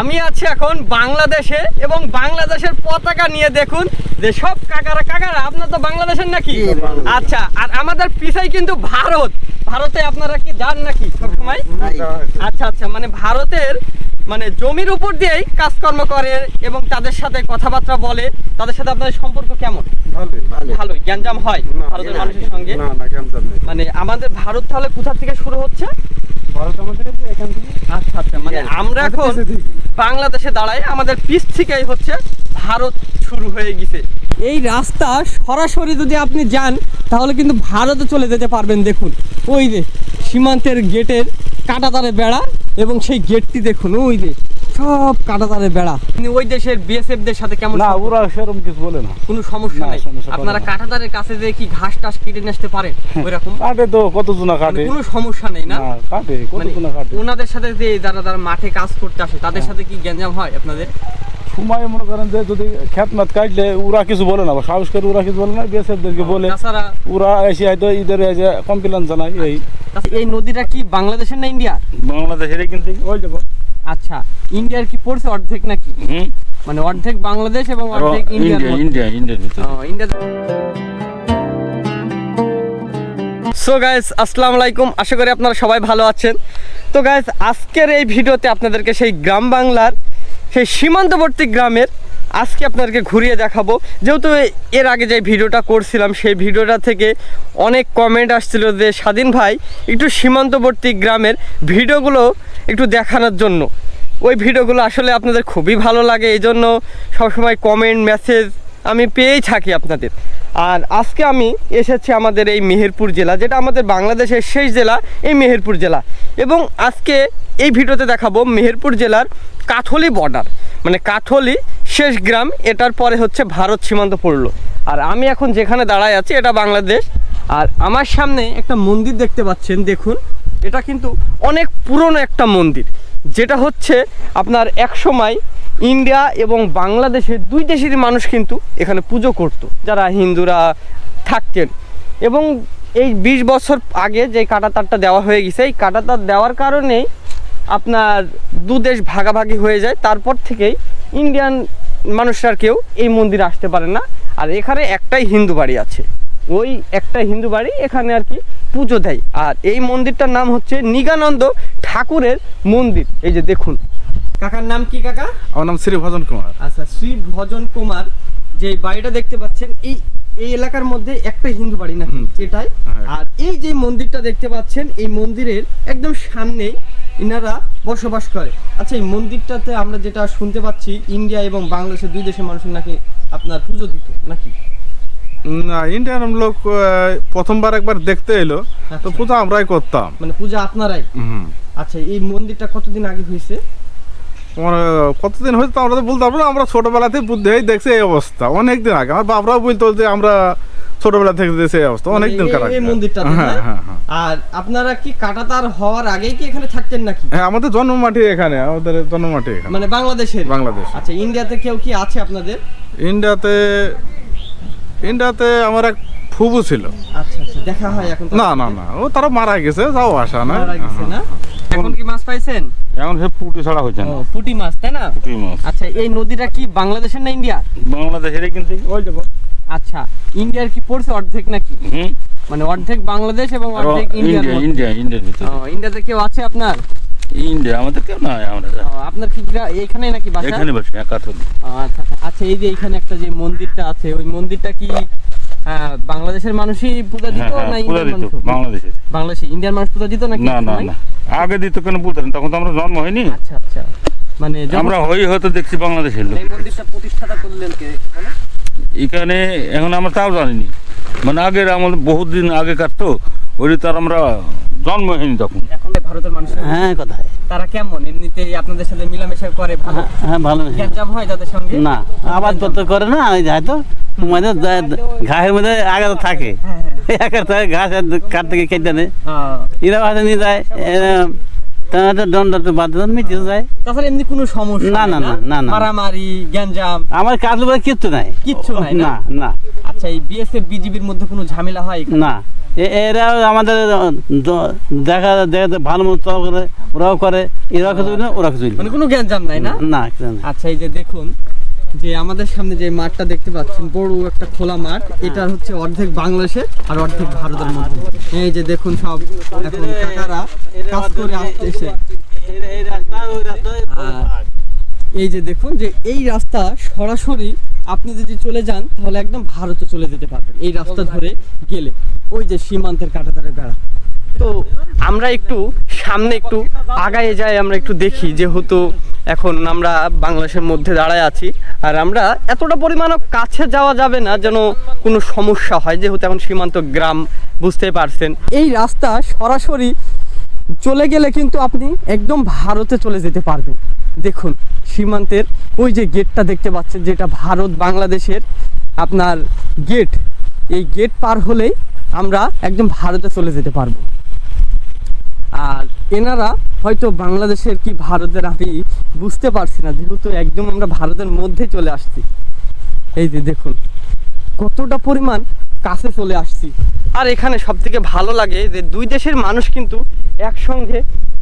আমি আছি এখন বাংলাদেশে এবং বাংলাদেশের পতাকা নিয়ে দেখুন যে সব কাকারা কাকারা আপনার তো বাংলাদেশের নাকি? আচ্ছা আর আমাদের পিছাই কিন্তু ভারত। ভারতে আপনারা কি যান নাকি সবসময়? আচ্ছা আচ্ছা মানে ভারতের মানে জমির উপর দিয়েই কাজকর্ম করে এবং তাদের সাথে কথাবার্তা বলে তাদের সাথে আপনাদের সম্পর্ক কেমন? ভালো ভালোই। জ্ঞানজাম হয় ভারতের মানুষের সঙ্গে? মানে আমাদের ভারত তাহলে কোথা থেকে শুরু হচ্ছে? ভারত আমাদের এখান থেকে আচ্ছা আচ্ছা। মানে আমরা এখন আমাদের দেশে থেকে। বাংলাদেশে দাঁড়াই আমাদের পিছ থেকেই হচ্ছে ভারত শুরু হয়ে গেছে। এই রাস্তা সরাসরি যদি আপনি যান তাহলে কিন্তু ভারতে চলে যেতে পারবেন দেখুন। ওই যে সীমান্তের গেটের কাটাতারে বেড়া এবং সেই গেটটি দেখুন ওই সব কাটাতারে বেড়া। আপনি ওই দেশের বিএসএফ দের সাথে কেমন না ওরা সেরকম কিছু বলে না। কোনো সমস্যা নেই। আপনারা। কাটাতারের কাছে যে কি ঘাস টাস কেটে নিয়ে আসতে পারেন? ওইরকম? কাটে তো কত জনা মানে কাটে? কোনো সমস্যা নেই না? কাটে কত মানে জনা কাটে? ওনাদের সাথে যে যারা যারা মাঠে কাজ করতে আসে তাদের সাথে কি গ্যাঞ্জাম হয় আপনাদের? সময় মনে করেন যে যদি খেত মাত কাটলে ওরা কিছু বলে না বা সাহস করে ওরা কিছু বলে না বিএসএফদেরকে বলে। ওরা এসে হয়তো ঈদের এসে কমপ্লেন জানায় এই। এই নদীটা কি বাংলাদেশের না ইন্ডিয়া বাংলাদেশের কিন্তু ওই দেখো আচ্ছা ইন্ডিয়ার কি পড়ছে অর্ধেক নাকি? মানে অর্ধেক বাংলাদেশ এবং অর্ধেক ইন্ডিয়া ইন্ডিয়া ইন্ডিয়ার ইন্ডিয়া সো গাইস আসসালামু আলাইকুম। আশা করি আপনারা সবাই ভালো আছেন। তো গাইস আজকের এই ভিডিওতে আপনাদেরকে সেই গ্রাম বাংলার সেই সীমান্তবর্তী গ্রামের আজকে আপনাদেরকে ঘুরিয়ে দেখাবো। যেহেতু এর আগে যে ভিডিওটা করছিলাম, সেই ভিডিওটা থেকে অনেক কমেন্ট আসছিল যে, স্বাধীন ভাই, একটু সীমান্তবর্তী গ্রামের ভিডিওগুলো একটু দেখানোর জন্য। ওই ভিডিওগুলো আসলে আপনাদের খুবই ভালো লাগে, এই জন্য সবসময় কমেন্ট মেসেজ আমি পেয়েই থাকি আপনাদের। আর আজকে আমি এসেছি আমাদের এই মেহেরপুর জেলা, যেটা আমাদের বাংলাদেশের শেষ জেলা, এই মেহেরপুর জেলা। এবং আজকে এই ভিডিওতে দেখাবো মেহেরপুর জেলার কাথলি বর্ডার মানে কাথলি শেষ গ্রাম, এটার পরে হচ্ছে ভারত সীমান্ত পড়ল। আর আমি এখন যেখানে দাঁড়ায় আছি, এটা বাংলাদেশ। আর আমার সামনে একটা মন্দির দেখতে পাচ্ছেন, দেখুন। এটা কিন্তু অনেক পুরনো একটা মন্দির, যেটা হচ্ছে আপনার এক সময় ইন্ডিয়া এবং বাংলাদেশের দুই দেশের মানুষ কিন্তু এখানে পুজো করত, যারা হিন্দুরা থাকতেন। এবং এই বিশ বছর আগে যে কাটাতারটা দেওয়া হয়ে গেছে, এই কাটাতার দেওয়ার কারণেই আপনার দু দেশ ভাগাভাগি হয়ে যায়। তারপর থেকেই ইন্ডিয়ান মানুষরা কেউ এই মন্দিরে আসতে পারে না। আর এখানে একটাই হিন্দু বাড়ি আছে। ওই একটা হিন্দু বাড়ি এখানে আর কি পুজো দেয়। আর এই মন্দিরটার নাম হচ্ছে নিগানন্দ ঠাকুরের মন্দির। এই যে দেখুন। কাকার নাম কি কাকা? আমার নাম শ্রী ভজন কুমার। আচ্ছা শ্রী ভজন কুমার যে বাড়িটা দেখতে পাচ্ছেন এই এই এলাকার মধ্যে একটা হিন্দু বাড়ি হুম। এটাই। হ্যাঁ। আর এই যে মন্দিরটা দেখতে পাচ্ছেন এই মন্দিরের একদম সামনেই ইনারা বসবাস করে। আচ্ছা এই মন্দিরটাতে আমরা যেটা শুনতে পাচ্ছি ইন্ডিয়া এবং বাংলাদেশের দুই দেশের মানুষের নাকি আপনার পুজো দিত নাকি? না ইন্ডিয়ান লোক প্রথমবার একবার দেখতে এলো। তো আচ্ছা। পূজা আমরাই করতাম। মানে পূজা আপনারাই? আচ্ছা এই মন্দিরটা কতদিন আগে হয়েছে? কতদিন হয়েছে তো আমরা তো বলতে পারব না আমরা ছোটবেলাতে বুদ্ধি এই দেখছি এই অবস্থা। অনেক দিন আগে। আমার বাবরাও বলতো যে আমরা ছোটবেলা থেকে দেখছি এই অবস্থা। অনেক দিন কার এই মন্দিরটাতে, হ্যাঁ হ্যাঁ হ্যাঁ। আর আপনারা কি কাটাতার হওয়ার আগেই কি এখানে থাকতেন নাকি? হ্যাঁ আমাদের জন্মমাটি এখানে আমাদের জন্মমাটি এখানে। মানে বাংলাদেশের? বাংলাদেশ। আচ্ছা ইন্ডিয়াতে কেউ কি আছে আপনাদের? ইন্ডিয়াতে ইন্ডিয়াতে আমার এক ফুবু ছিল। আচ্ছা আচ্ছা দেখা হয় এখন না না না। ও তারা মারা গেছে যাও আসা না মারা গেছে না? এখন কি মাছ পাইছেন? এখন সে পুটি ছাড়া হয়েছে না। পুঁটি মাছ তাই না? পুটি মাছ। আচ্ছা এই নদীটা কি বাংলাদেশের না ইন্ডিয়া বাংলাদেশের কিন্তু ওই দেখো। আচ্ছা ইন্ডিয়ার কি পড়ছে অর্ধেক নাকি? মানে অর্ধেক বাংলাদেশ এবং অর্ধেক ইন্ডিয়ার ইন্ডিয়া ইন্ডিয়া ইন্ডিয়ার ভিতরে। ইন্ডিয়াতে কেউ আছে আপনার? ইন্ডিয়া আমাদের কেউ নাই আমরা আপনার কি এইখানেই নাকি বাসা? এখানে বসে ও, আচ্ছা আচ্ছা। আচ্ছা এই যে এখানে একটা যে মন্দিরটা আছে ওই মন্দিরটা কি বাংলাদেশের মানুষই পূজা দিত হ্যাঁ না হ্যাঁ পূজা ইন্ডিয়ান মানুষ বাংলাদেশের। বাংলাদেশি ইন্ডিয়ান মানুষ পূজা দিত নাকি? না না না। আগে দিত কেন বলতেন তখন তো আমরা জন্ম হয়নি। আচ্ছা আচ্ছা। মানে আমরা হই হয়তো দেখছি বাংলাদেশের লোক। এই মন্দিরটা প্রতিষ্ঠাতা করলেন কে এখানে? এখন আমরা তাও জানিনি। মানে আগের আমাদের বহুত দিন আগে কাটতো ওই তার আমরা জন্ম হয়নি তখন। এখন ভারতের মানুষ হ্যাঁ কোথায়? তারা কেমন? এমনিতে আপনাদের সাথে মিলামেশা করে ভালো? হ্যাঁ, হ্যাঁ ভালো। গ্যাঞ্জাম হয় তাদের সঙ্গে? না আবাদ পত্র করে না ওই হয়তো মানে ঘাসের মধ্যে আগে তো থাকে। হ্যাঁ, হ্যাঁ। একা থাকে ঘাস কাট থেকে খেতে নেই এরা হয়তো নিয়ে যায় এরা তাহলে দণ্ড তো বাদ মিটে যায়। তাছাড়া এমনি কোনো সমস্যা না, না, না, না। মারামারি গ্যাঞ্জাম? আমার কাজ বলে কিচ্ছু নাই। কিচ্ছু নাই না? না আচ্ছা এই বিএসএফ বিজিবির মধ্যে কোনো ঝামেলা হয় না। এ- এরাও আমাদের দেখা দেখা ভালো মতো করে ওরাও করে এরা কিছু না ওরা কিছু মানে কোনো গ্যাঞ্জাম নাই না না না। আচ্ছা এই যে দেখুন যে আমাদের সামনে যে মাঠটা দেখতে পাচ্ছেন, বড় একটা খোলা মাঠ। এটা হচ্ছে অর্ধেক বাংলাদেশের আর অর্ধেক ভারতের মধ্যে। এই যে দেখুন সব এখন কাকারা কাজ করে আসতেছে। এই যে দেখুন যে এই রাস্তা সরাসরি আপনি যদি চলে যান, তাহলে একদম ভারতে চলে যেতে পারবেন। এই রাস্তা ধরে গেলে। ওই যে সীমান্তের কাটাতারে বেড়া। তো আমরা একটু সামনে একটু আগায়ে যাই, আমরা একটু দেখি যেহেতু এখন আমরা বাংলাদেশের মধ্যে দাঁড়ায় আছি। আর আমরা এতটা পরিমাণও কাছে যাওয়া যাবে না যেন কোনো সমস্যা হয়, যেহেতু এখন সীমান্ত গ্রাম বুঝতে পারছেন। এই রাস্তা সরাসরি চলে গেলে কিন্তু আপনি একদম ভারতে চলে যেতে পারবেন। দেখুন, সীমান্তের ওই যে গেটটা দেখতে পাচ্ছেন, যেটা ভারত বাংলাদেশের আপনার গেট। এই গেট পার হলেই আমরা একদম ভারতে চলে যেতে পারব। আর এনারা হয়তো বাংলাদেশের কি ভারতের আমি বুঝতে পারছি না, যেহেতু একদম আমরা ভারতের মধ্যে চলে আসছি। এই যে দেখুন, কতটা পরিমাণ কাছে চলে আসছি। আর এখানে সব থেকে ভালো লাগে যে দুই দেশের মানুষ কিন্তু একসঙ্গে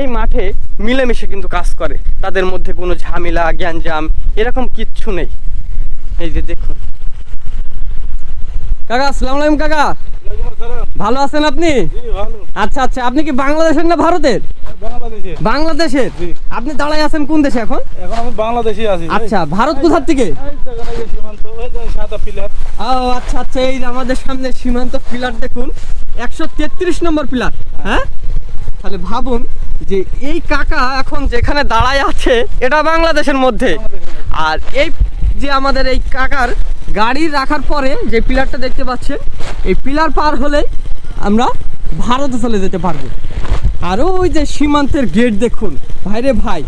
এই মাঠে মিলেমিশে কিন্তু কাজ করে। তাদের মধ্যে কোনো ঝামেলা, গ্যাঞ্জাম, এরকম কিচ্ছু নেই। এই যে দেখুন কাকা আসসালামু আলাইকুম কাকা। ভালো আছেন আপনি? আচ্ছা আচ্ছা আপনি কি বাংলাদেশের না ভারতের? বাংলাদেশের? আপনি দাঁড়ায় আছেন কোন দেশে এখন? এখন আমি বাংলাদেশে আছি আচ্ছা ভারত কোথার থেকে? ও আচ্ছা আচ্ছা এই যে আমাদের সামনে সীমান্ত পিলার দেখুন। একশো তেত্রিশ নম্বর পিলার হ্যাঁ? তাহলে ভাবুন যে এই কাকা এখন যেখানে দাঁড়ায় আছে এটা বাংলাদেশের মধ্যে। আর এই যে আমাদের এই কাকার গাড়ি রাখার পরে যে পিলারটা দেখতে পাচ্ছেন, এই পিলার পার হলেই আমরা ভারতে চলে যেতে পারব। আর ওই যে সীমান্তের গেট দেখুন, ভাইরে ভাই,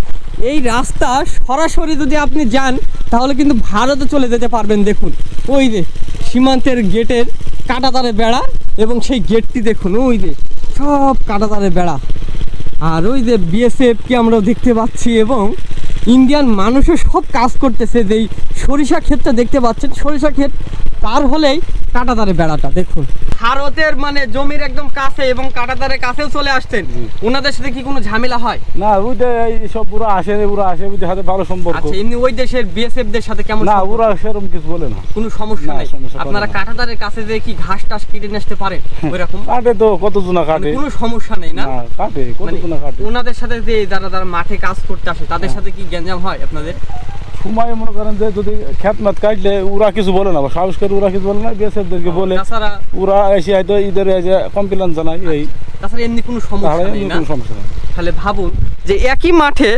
এই রাস্তা সরাসরি যদি আপনি যান, তাহলে কিন্তু ভারতে চলে যেতে পারবেন, দেখুন। ওই যে সীমান্তের গেটের কাটাতারে বেড়া এবং সেই গেটটি দেখুন, ওই যে সব কাটাতারে বেড়া। আর ওই যে বিএসএফকে আমরা দেখতে পাচ্ছি এবং ইন্ডিয়ান মানুষও সব কাজ করতেছে যেই সরিষা ক্ষেতটা দেখতে পাচ্ছেন সরিষা ক্ষেত পার হলেই কাটাতারে বেড়াটা দেখুন। ভারতের মানে জমির একদম কাছে এবং কাটাতারের কাছেও চলে আসতেন ওনাদের সাথে কি কোনো ঝামেলা হয়? না এই সব পুরো আসে পুরো আসে ওইদের সাথে ভালো সম্পর্ক। আচ্ছা এমনি ওই দেশের বিএসএফ দের সাথে কেমন না ওরা সেরকম কিছু বলে না। কোনো সমস্যা নেই? আপনারা। কাটাতারের কাছে যে কি ঘাস টাস কেটে নিয়ে আসতে পারেন? ওইরকম? কাটে তো কত জনা মানে কাটে কোনো সমস্যা নেই না? কাটে কত মানে জনা কাটে? ওনাদের সাথে যে যারা যারা মাঠে কাজ করতে আসে তাদের হ্যাঁ। সাথে কি গ্যাঞ্জাম হয় আপনাদের? সময় মনে করেন যে যদি খেত মাত কাটলে ওরা কিছু বলে না সাহস করে ওরা কিছু বলে না বিএসএফদেরকে বলে ওরা এসে হয়তো ঈদের এসে কমপ্লেন জানায় এই তাছাড়া এমনি কোনো সমস্যা নেই কোনো সমস্যা নেই। তাহলে ভাবুন যে একই মাঠে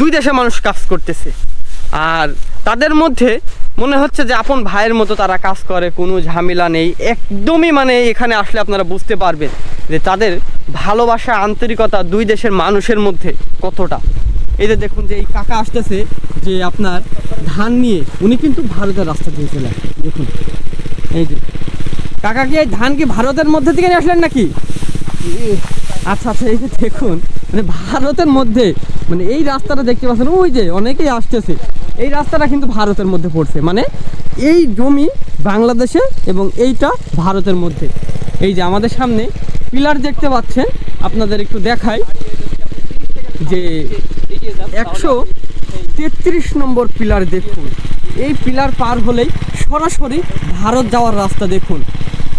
দুই দেশের মানুষ কাজ করতেছে আর তাদের মধ্যে মনে হচ্ছে যে আপন ভাইয়ের মতো তারা কাজ করে কোনো ঝামেলা নেই। একদমই মানে এখানে আসলে আপনারা বুঝতে পারবেন যে তাদের ভালোবাসা আন্তরিকতা দুই দেশের মানুষের মধ্যে কতটা। এই যে দেখুন যে এই কাকা আসতেছে যে আপনার ধান নিয়ে, উনি কিন্তু ভারতের রাস্তা দিয়ে চলে দেখুন, এই যে। কাকা কি এই ধান কি ভারতের মধ্যে থেকে নিয়ে আসলেন নাকি? আচ্ছা আচ্ছা এই যে দেখুন মানে ভারতের মধ্যে মানে এই রাস্তাটা দেখতে পাচ্ছেন, ওই যে অনেকেই আসতেছে। এই রাস্তাটা কিন্তু ভারতের মধ্যে পড়ছে মানে এই জমি বাংলাদেশে এবং এইটা ভারতের মধ্যে। এই যে আমাদের সামনে পিলার দেখতে পাচ্ছেন, আপনাদের একটু দেখাই যে একশো তেত্রিশ নম্বর পিলার দেখুন। এই পিলার পার হলেই সরাসরি ভারত যাওয়ার রাস্তা দেখুন।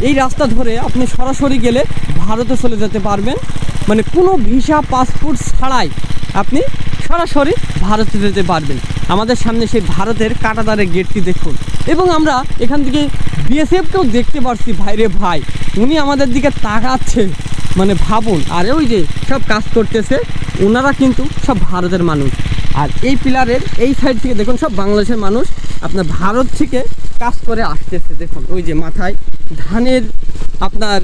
এই রাস্তা ধরে আপনি সরাসরি গেলে ভারতে চলে যেতে পারবেন। মানে কোনো ভিসা, পাসপোর্ট ছাড়াই আপনি সরাসরি ভারতে যেতে পারবেন। আমাদের সামনে সেই ভারতের কাটাতারের গেটটি দেখুন। এবং আমরা এখান থেকে বিএসএফকেও দেখতে পারছি ভাইরে ভাই। উনি আমাদের দিকে তাকাচ্ছে। মানে ভাবুন আর ওই যে সব কাজ করতেছে ওনারা কিন্তু সব ভারতের মানুষ। আর এই পিলারের এই সাইড থেকে দেখুন সব বাংলাদেশের মানুষ আপনার ভারত থেকে কাজ করে আসতেছে দেখুন ওই যে মাথায় ধানের আপনার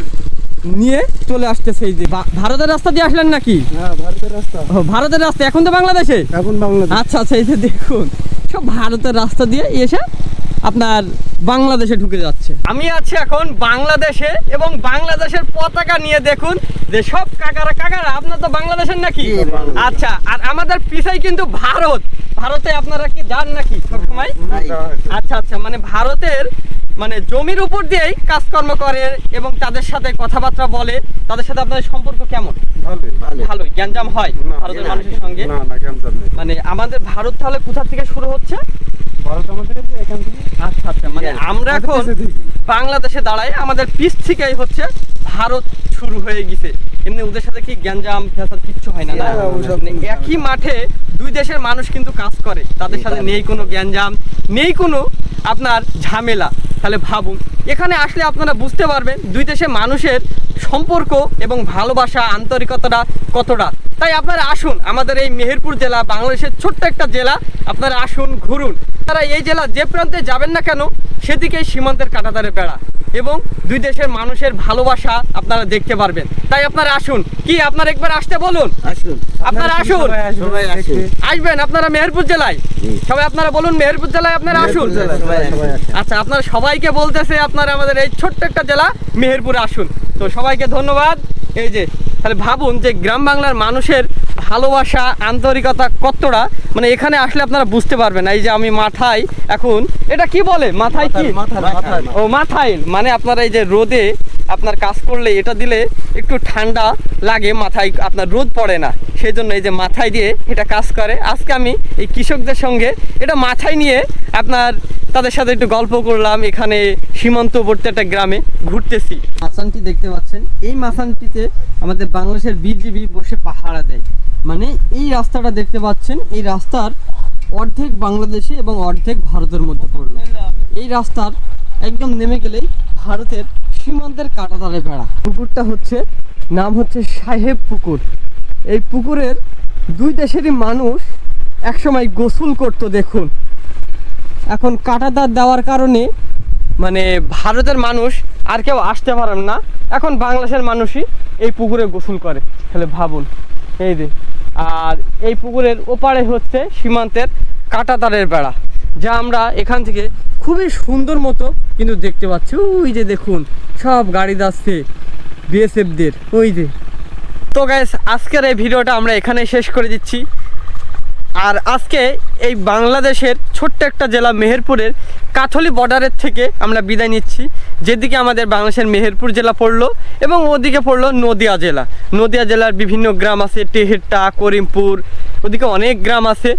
নিয়ে চলে আসতেছে এই যে ভারতের রাস্তা দিয়ে আসলেন নাকি? হ্যাঁ ভারতের রাস্তা। ভারতের রাস্তা এখন তো বাংলাদেশে? এখন বাংলাদেশ। আচ্ছা আচ্ছা এই যে দেখুন সব ভারতের রাস্তা দিয়ে এসে আপনার বাংলাদেশে ঢুকে যাচ্ছে। আমি আছি এখন বাংলাদেশে এবং বাংলাদেশের পতাকা নিয়ে দেখুন যে সব কাকারা কাকারা আপনার তো বাংলাদেশের নাকি? আচ্ছা আর আমাদের পিছাই কিন্তু ভারত। ভারতে আপনারা কি যান নাকি সবসময়? আচ্ছা আচ্ছা মানে ভারতের মানে জমির উপর দিয়েই কাজকর্ম করে এবং তাদের সাথে কথাবার্তা বলে তাদের সাথে আপনাদের সম্পর্ক কেমন? ভালোই গ্যাঞ্জাম হয় ভারতের মানুষের সঙ্গে? মানে আমাদের ভারত তাহলে কোথা থেকে শুরু হচ্ছে? ভারত আমাদের এখান থেকে আচ্ছা আচ্ছা মানে আমরা এখন বাংলাদেশে দাঁড়াই আমাদের পিস থেকেই হচ্ছে ভারত শুরু হয়ে গেছে। এমনি ওদের সাথে কি গ্যাঞ্জাম ফ্যাসাদ কিচ্ছু হয় না মানে একই মাঠে দুই দেশের মানুষ কিন্তু কাজ করে। তাদের সাথে নেই কোনো গ্যাঞ্জাম নেই কোনো আপনার ঝামেলা। তাহলে ভাবুন, এখানে আসলে আপনারা বুঝতে পারবেন দুই দেশের মানুষের সম্পর্ক এবং ভালোবাসা, আন্তরিকতাটা কতটা। তাই আপনারা আসুন আমাদের এই মেহেরপুর জেলা বাংলাদেশের ছোট্ট একটা জেলা আপনারা আসুন ঘুরুন। তারা এই জেলা যে প্রান্তে যাবেন না কেন সেদিকেই সীমান্তের কাটাতারে বেড়া এবং দুই দেশের মানুষের ভালোবাসা আপনারা দেখতে পারবেন। তাই আপনারা আসুন। কি আপনারা একবার আসতে বলুন? আসুন। আপনারা আসুন। আসুন। আসবেন আপনারা মেহেরপুর জেলায়। সবাই আপনারা বলুন মেহেরপুর জেলায় আপনারা আসুন। আচ্ছা আপনারা সবাইকে বলতেছে আপনারা আমাদের এই ছোট্ট একটা জেলা মেহেরপুরে আসুন। তো সবাইকে ধন্যবাদ। এই যে তাহলে ভাবুন যে গ্রাম বাংলার মানুষের ভালোবাসা আন্তরিকতা কতটা? মানে এখানে আসলে আপনারা বুঝতে পারবেন এই যে আমি মাথায় এখন এটা কি বলে? মাথায় কি? ও মাথায়। মানে আপনারা এই যে রোদে আপনার কাজ করলে এটা দিলে একটু ঠান্ডা লাগে, মাথায় আপনার রোদ পড়ে না। সেই জন্য এই যে মাথায় দিয়ে এটা কাজ করে। আজকে আমি এই কৃষকদের সঙ্গে এটা মাথায় নিয়ে আপনার তাদের সাথে একটু গল্প করলাম। এখানে সীমান্তবর্তী একটা গ্রামে ঘুরতেছি। মাসানটি দেখতে পাচ্ছেন। এই মাসানটিতে আমাদের বাংলাদেশের বিজিবি বসে পাহারা দেয়। মানে এই রাস্তাটা দেখতে পাচ্ছেন, এই রাস্তার অর্ধেক বাংলাদেশে এবং অর্ধেক ভারতের মধ্যে পড়ল এই রাস্তার একদম নেমে গেলেই ভারতের সীমান্তের কাটাতারে বেড়া। পুকুরটা হচ্ছে, নাম হচ্ছে সাহেব পুকুর। এই পুকুরের দুই দেশেরই মানুষ একসময় গোসল করতো, দেখুন। এখন কাটাতার দেওয়ার কারণে মানে ভারতের মানুষ আর কেউ আসতে পারেন না। এখন বাংলাদেশের মানুষই এই পুকুরে গোসল করে। তাহলে ভাবুন, এই যে, আর এই পুকুরের ওপারে হচ্ছে সীমান্তের কাটাতারের বেড়া। যা আমরা এখান থেকে খুবই সুন্দর মতো কিন্তু দেখতে পাচ্ছি। ওই যে দেখুন, সব গাড়ি যাচ্ছে বিএসএফদের ওই যে। তো গ্যাস আজকের এই ভিডিওটা আমরা এখানে শেষ করে দিচ্ছি। আর আজকে এই বাংলাদেশের ছোট্ট একটা জেলা মেহেরপুরের কাথলি বর্ডারের থেকে আমরা বিদায় নিচ্ছি। যেদিকে আমাদের বাংলাদেশের মেহেরপুর জেলা পড়ল এবং ওদিকে পড়ল নদিয়া জেলা। নদিয়া জেলার বিভিন্ন গ্রাম আছে টেহেরটা করিমপুর, ওদিকে অনেক গ্রাম আছে।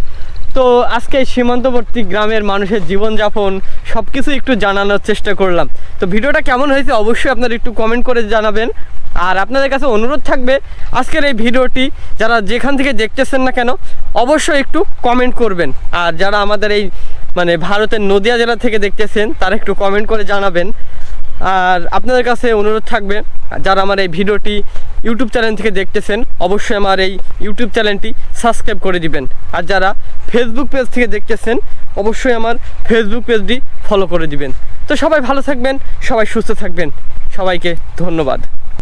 তো আজকে সীমান্তবর্তী গ্রামের মানুষের জীবনযাপন সব কিছু একটু জানানোর চেষ্টা করলাম। তো ভিডিওটা কেমন হয়েছে অবশ্যই আপনারা একটু কমেন্ট করে জানাবেন। আর আপনাদের কাছে অনুরোধ থাকবে, আজকের এই ভিডিওটি যারা যেখান থেকে দেখতেছেন না কেন, অবশ্যই একটু কমেন্ট করবেন। আর যারা আমাদের এই মানে ভারতের নদিয়া জেলা থেকে দেখতেছেন, তারা একটু কমেন্ট করে জানাবেন। আর আপনাদের কাছে অনুরোধ থাকবে, যারা আমার এই ভিডিওটি ইউটিউব চ্যানেল থেকে দেখতেছেন, অবশ্যই আমার এই ইউটিউব চ্যানেলটি সাবস্ক্রাইব করে দিবেন। আর যারা ফেসবুক পেজ থেকে দেখতেছেন, অবশ্যই আমার ফেসবুক পেজটি ফলো করে দিবেন। তো সবাই ভালো থাকবেন, সবাই সুস্থ থাকবেন। সবাইকে ধন্যবাদ।